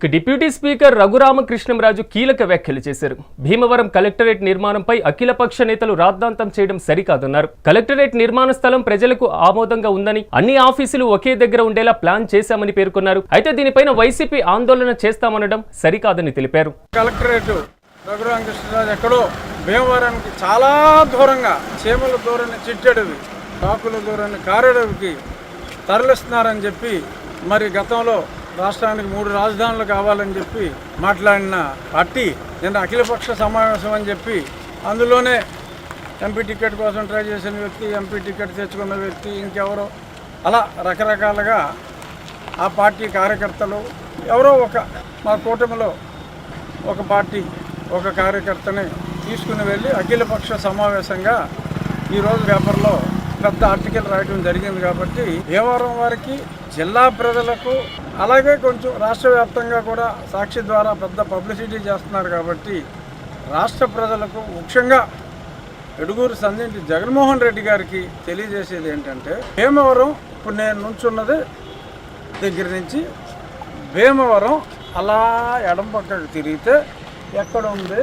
ఇక deputy speaker Raghurama Krishnam Raju కీలక వ్యాఖ్యలు చేశారు. భీమవరం కలెక్టరేట్ నిర్మాణంపై అఖిలపక్ష నేతలు రాద్ధాంతం చేయడం సరికాదన్నారు. కలెక్టరేట్ నిర్మాణ స్థలం ప్రజలకు ఆమోదంగా ఉందని అన్ని ఆఫీసులు ఒకే దగ్గర ఉండేలా ప్లాన్ చేశామని పేర్కొన్నారు. అయితే దీనిపైన వైసీపీ ఆందోళన చేస్తామనడం సరికాదని తెలిపారు. కలెక్టరేట్ రఘురామకృష్ణరాజు ఎక్కడో భీమవరానికి చాలా దూరంగా చేమల దూరాన్ని చిట్టడవి కాకుల దూరాన్ని కారడవికి తరలిస్తున్నారని చెప్పి మరి గతంలో రాష్ట్రానికి మూడు రాజధానులు కావాలని చెప్పి మాట్లాడిన పార్టీ నిన్న అఖిలపక్ష సమావేశం అని చెప్పి అందులోనే ఎంపీ టికెట్ కోసం ట్రై చేసిన వ్యక్తి ఎంపీ టికెట్ తెచ్చుకున్న వ్యక్తి ఇంకెవరో. అలా రకరకాలుగా ఆ పార్టీ కార్యకర్తలు ఎవరో ఒక మా కూటమిలో ఒక పార్టీ ఒక కార్యకర్తని తీసుకుని వెళ్ళి అఖిలపక్ష సమావేశంగా ఈరోజు పేపర్లో పెద్ద ఆర్టికల్ రాయడం జరిగింది కాబట్టి భీమవరం వారికి జిల్లా ప్రజలకు అలాగే కొంచెం రాష్ట్ర వ్యాప్తంగా కూడా సాక్షి ద్వారా పెద్ద పబ్లిసిటీ చేస్తున్నారు కాబట్టి రాష్ట్ర ప్రజలకు ముఖ్యంగా ఎడుగూరు సంధింటి జగన్మోహన్ రెడ్డి గారికి తెలియజేసేది ఏంటంటే భీమవరం ఇప్పుడు నేను నుంచున్నది దగ్గర నుంచి భీమవరం అలా ఎడం పక్కకు తిరిగితే ఎక్కడ ఉంది?